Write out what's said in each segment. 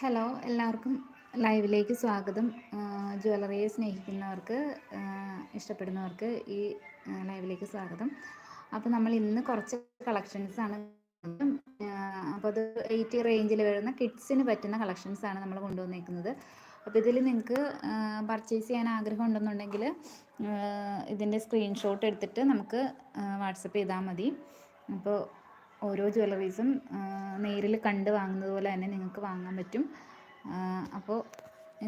Hello എല്ലാവർക്കും ലൈവിലേക്ക് സ്വാഗതം. ജ്വല്ലറിയെ സ്നേഹിക്കുന്നവർക്ക് ഇഷ്ടപ്പെടുന്നവർക്ക് ഈ ലൈവിലേക്ക് സ്വാഗതം. അപ്പോൾ നമ്മൾ ഇന്ന് കുറച്ച് കളക്ഷൻസ് ആണ്. അപ്പോൾ അത് എയ്റ്റി റേഞ്ചിൽ വരുന്ന കിഡ്സിന് പറ്റുന്ന കളക്ഷൻസ് ആണ് നമ്മൾ കൊണ്ടുവന്നേക്കുന്നത്. അപ്പോൾ ഇതിൽ നിങ്ങൾക്ക് പർച്ചേസ് ചെയ്യാൻ ആഗ്രഹം ഉണ്ടെന്നുണ്ടെങ്കിൽ ഇതിന്റെ സ്ക്രീൻഷോട്ട് എടുത്തിട്ട് നമുക്ക് വാട്സപ്പ് ചെയ്താൽ മതി. അപ്പോൾ ഓരോ ജ്വല്ലറീസും നേരിൽ കണ്ട് വാങ്ങുന്നത് പോലെ തന്നെ നിങ്ങൾക്ക് വാങ്ങാൻ പറ്റും. അപ്പോൾ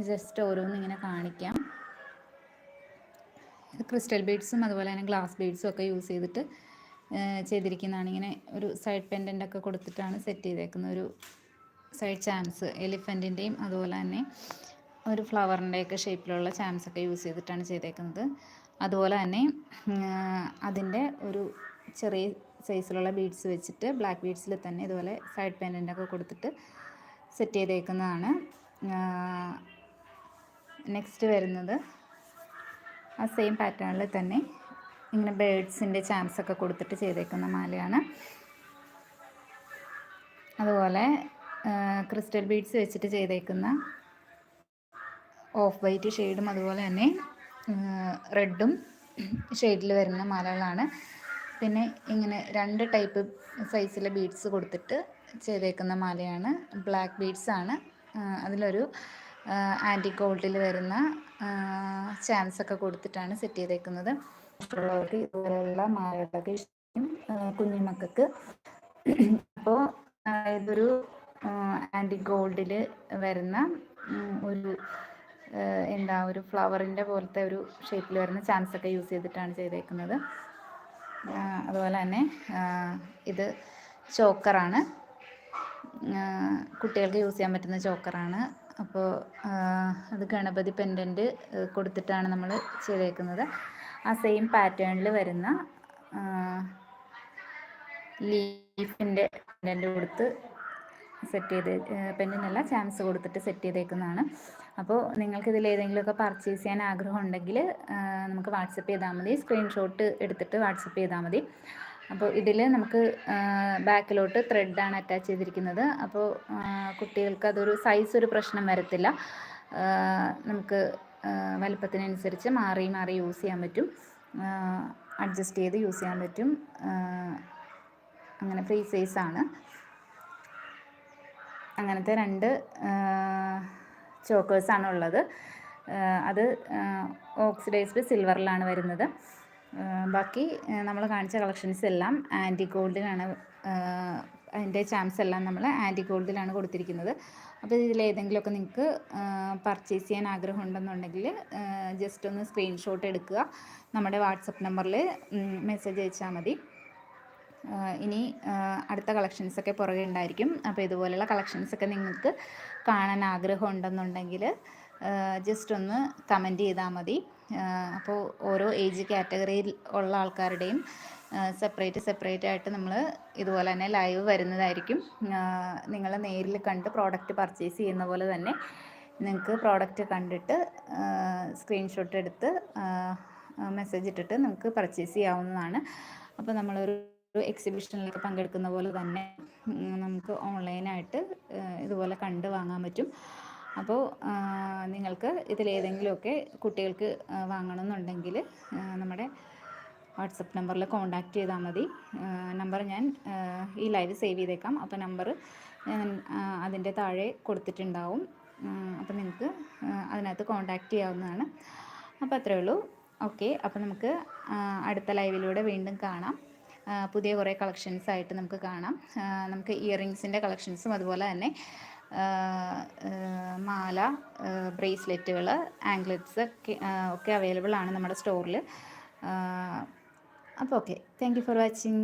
ജസ്റ്റ് ഓരോന്നും ഇങ്ങനെ കാണിക്കാം. ക്രിസ്റ്റൽ ബീഡ്സും അതുപോലെ തന്നെ ഗ്ലാസ് ബീഡ്സും ഒക്കെ യൂസ് ചെയ്തിട്ട് ചെയ്തിരിക്കുന്നതാണ്. ഇങ്ങനെ ഒരു സൈഡ് പെൻഡന്റ് ഒക്കെ കൊടുത്തിട്ടാണ് സെറ്റ് ചെയ്തേക്കുന്ന ഒരു സൈഡ് ചാംസ് എലിഫന്റിന്റെയും അതുപോലെ തന്നെ ഒരു ഫ്ലവറിന്റെയൊക്കെ ഷേപ്പിലുള്ള ചാംസ് ഒക്കെ യൂസ് ചെയ്തിട്ടാണ് ചെയ്തേക്കുന്നത്. അതുപോലെ തന്നെ അതിന്റെ ഒരു ചെറിയ സൈസിലുള്ള ബീഡ്സ് വെച്ചിട്ട് ബ്ലാക്ക് ബീഡ്സിൽ തന്നെ ഇതുപോലെ സൈഡ് പെൻഡന്റൊക്കെ കൊടുത്തിട്ട് സെറ്റ് ചെയ്തേക്കുന്നതാണ്. നെക്സ്റ്റ് വരുന്നത് ആ സെയിം പാറ്റേണിൽ തന്നെ ഇങ്ങനെ ബേഡ്സിന്റെ ചാംസ് ഒക്കെ കൊടുത്തിട്ട് ചെയ്തേക്കുന്ന മാലയാണ്. അതുപോലെ ക്രിസ്റ്റൽ ബീഡ്സ് വെച്ചിട്ട് ചെയ്തേക്കുന്ന ഓഫ് വൈറ്റ് ഷെയ്ഡും അതുപോലെ തന്നെ റെഡും ഷെയ്ഡിൽ വരുന്ന മാലകളാണ്. പിന്നെ ഇങ്ങനെ രണ്ട് ടൈപ്പ് സൈസിലെ ബീഡ്സ് കൊടുത്തിട്ട് ചെയ്തേക്കുന്ന മാലയാണ്. ബ്ലാക്ക് ബീഡ്സ് ആണ്. അതിലൊരു ആന്റി ഗോൾഡിൽ വരുന്ന ചാൻസ് ഒക്കെ കൊടുത്തിട്ടാണ് സെറ്റ് ചെയ്തേക്കുന്നത്. ഇഷ്ടമുള്ളവർക്ക് ഇതുപോലെയുള്ള മാലകളൊക്കെ ഇഷ്ടം കുഞ്ഞു മക്കൾക്ക്. അപ്പോൾ ഇതൊരു ആന്റി ഗോൾഡിൽ വരുന്ന ഒരു എന്താ ഒരു ഫ്ലവറിന്റെ പോലത്തെ ഒരു ഷേപ്പിൽ വരുന്ന ചാൻസ് ഒക്കെ യൂസ് ചെയ്തിട്ടാണ് ചെയ്തേക്കുന്നത്. അതുപോലെ തന്നെ ഇത് ചോക്കറാണ്. കുട്ടികൾക്ക് യൂസ് ചെയ്യാൻ പറ്റുന്ന ചോക്കറാണ്. അപ്പോൾ അത് ഗണപതി പെൻഡന്റ് കൊടുത്തിട്ടാണ് നമ്മൾ ചെയ്തേക്കുന്നത്. ആ സെയിം പാറ്റേണിൽ വരുന്ന ലീഫിന്റെ പെൻഡന്റ് കൊടുത്ത് സെറ്റ് ചെയ്ത് അല്ല ചാൻസ് കൊടുത്തിട്ട് സെറ്റ് ചെയ്തേക്കുന്നതാണ്. അപ്പോൾ നിങ്ങൾക്ക് ഇതിൽ ഏതെങ്കിലുമൊക്കെ പർച്ചേസ് ചെയ്യാൻ ആഗ്രഹം ഉണ്ടെങ്കിൽ നമുക്ക് വാട്സപ്പ് ചെയ്താൽ മതി. സ്ക്രീൻഷോട്ട് എടുത്തിട്ട് വാട്സപ്പ് ചെയ്താൽ മതി. അപ്പോൾ ഇതിൽ നമുക്ക് ബാക്കിലോട്ട് ത്രെഡാണ് അറ്റാച്ച് ചെയ്തിരിക്കുന്നത്. അപ്പോൾ കുട്ടികൾക്ക് അതൊരു സൈസ് ഒരു പ്രശ്നം വരത്തില്ല. നമുക്ക് വലുപ്പത്തിനനുസരിച്ച് മാറി മാറി യൂസ് ചെയ്യാൻ പറ്റും. അഡ്ജസ്റ്റ് ചെയ്ത് യൂസ് ചെയ്യാൻ പറ്റും. അങ്ങനെ ഫ്രീ സൈസാണ് അങ്ങനത്തെ രണ്ട് ചോക്കേഴ്സാണ് ഉള്ളത് അത് ഓക്സിഡൈസ്ഡ് സിൽവറിലാണ് വരുന്നത്. ബാക്കി നമ്മൾ കാണിച്ച കളക്ഷൻസ് എല്ലാം ആന്റി ഗോൾഡിലാണ് അതിന്റെ ചാംസ് എല്ലാം നമ്മൾ ആന്റി ഗോൾഡിലാണ് കൊടുത്തിരിക്കുന്നത്. അപ്പോൾ ഇതിൽ ഏതെങ്കിലുമൊക്കെ നിങ്ങൾക്ക് പർച്ചേസ് ചെയ്യാൻ ആഗ്രഹം ഉണ്ടെന്നുണ്ടെങ്കിൽ ജസ്റ്റ് ഒന്ന് സ്ക്രീൻഷോട്ട് എടുക്കുക. നമ്മുടെ വാട്സപ്പ് നമ്പറിൽ മെസ്സേജ് അയച്ചാൽ മതി. ഇനി അടുത്ത കളക്ഷൻസൊക്കെ പുറകെ ഉണ്ടായിരിക്കും. അപ്പോൾ ഇതുപോലെയുള്ള കളക്ഷൻസൊക്കെ നിങ്ങൾക്ക് കാണാൻ ആഗ്രഹം ഉണ്ടെന്നുണ്ടെങ്കിൽ ജസ്റ്റ് ഒന്ന് കമന്റ് ചെയ്താൽ മതി. അപ്പോൾ ഓരോ ഏജ് കാറ്റഗറിയിൽ ഉള്ള ആൾക്കാരുടെയും സെപ്പറേറ്റ് സെപ്പറേറ്റ് ആയിട്ട് നമ്മൾ ഇതുപോലെ തന്നെ ലൈവ് വരുന്നതായിരിക്കും. നിങ്ങൾ നേരിൽ കണ്ട് പ്രോഡക്റ്റ് പർച്ചേസ് ചെയ്യുന്ന പോലെ തന്നെ നിങ്ങൾക്ക് പ്രോഡക്റ്റ് കണ്ടിട്ട് സ്ക്രീൻഷോട്ട് എടുത്ത് മെസ്സേജ് ഇട്ടിട്ട് നമുക്ക് പർച്ചേസ് ചെയ്യാവുന്നതാണ്. അപ്പോൾ നമ്മളൊരു ഒരു എക്സിബിഷനിലൊക്കെ പങ്കെടുക്കുന്ന പോലെ തന്നെ നമുക്ക് ഓൺലൈനായിട്ട് ഇതുപോലെ കണ്ട് വാങ്ങാൻ പറ്റും. അപ്പോൾ നിങ്ങൾക്ക് ഇതിലേതെങ്കിലുമൊക്കെ കുട്ടികൾക്ക് വാങ്ങണമെന്നുണ്ടെങ്കിൽ നമ്മുടെ വാട്സപ്പ് നമ്പറിൽ കോൺടാക്റ്റ് ചെയ്താൽ മതി. നമ്പർ ഞാൻ ഈ ലൈവ് സേവ് ചെയ്തേക്കാം. അപ്പോൾ നമ്പർ അതിന്റെ താഴെ കൊടുത്തിട്ടുണ്ടാവും. അപ്പോൾ നിങ്ങൾക്ക് അതിനകത്ത് കോൺടാക്റ്റ് ചെയ്യാവുന്നതാണ്. അപ്പോൾ അത്രയേ ഉള്ളൂ. ഓക്കെ. അപ്പോൾ നമുക്ക് അടുത്ത ലൈവിലൂടെ വീണ്ടും കാണാം. പുതിയ കുറേ കളക്ഷൻസ് ആയിട്ട് നമുക്ക് കാണാം. നമുക്ക് ഇയറിങ്സിന്റെ കളക്ഷൻസും അതുപോലെ തന്നെ മാല ബ്രേസ്ലെറ്റുകൾ ആംഗ്ലറ്റ്സ് ഒക്കെ അവൈലബിൾ ആണ് നമ്മുടെ സ്റ്റോറിൽ അപ്പോൾ okay thank you for watching